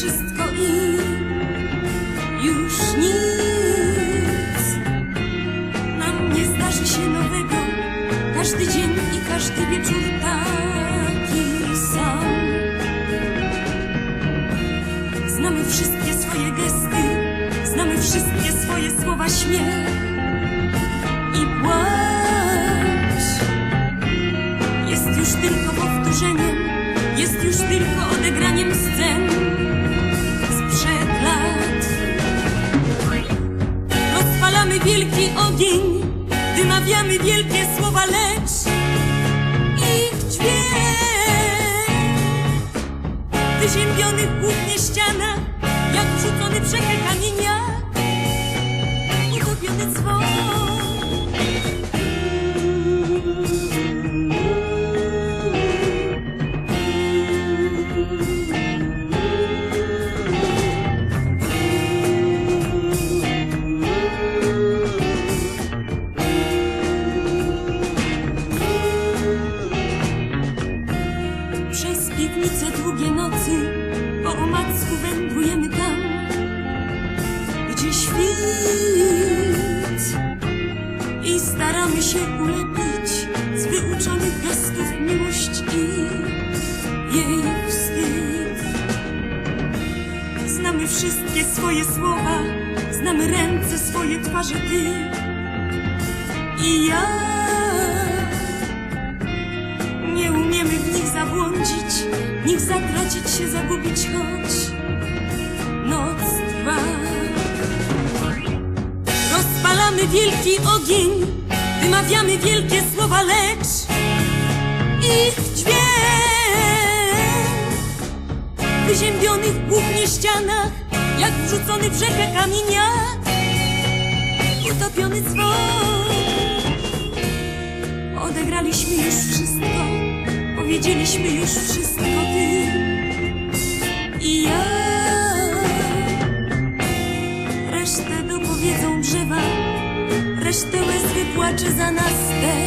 wszystko i już nic nam nie zdarzy się nowego. Każdy dzień i każdy wieczór taki sam. Znamy wszystkie swoje gesty, znamy wszystkie swoje słowa śmiech i płacz. Jest już tylko powtórzeniem, wymawiamy wielkie słowa, lecz ich dźwięk wyziębiony głównie ściana, jak wrzucony brzegi kamienia, utopiony dzwon. Nocy Po omacku wędrujemy tam Gdzie świt. I staramy się ulepić Z wyuczonych gestów miłość i jej wstyd. Znamy wszystkie swoje słowa Znamy ręce, swoje twarze ty I ja się, zagubić, choć noc trwa. Rozpalamy wielki ogień, wymawiamy wielkie słowa, lecz ich dźwięk w głównie ścianach, jak wrzucony w rzekę kamieniak, utopiony dzwon. Odegraliśmy już wszystko, powiedzieliśmy już wszystko what is an estate?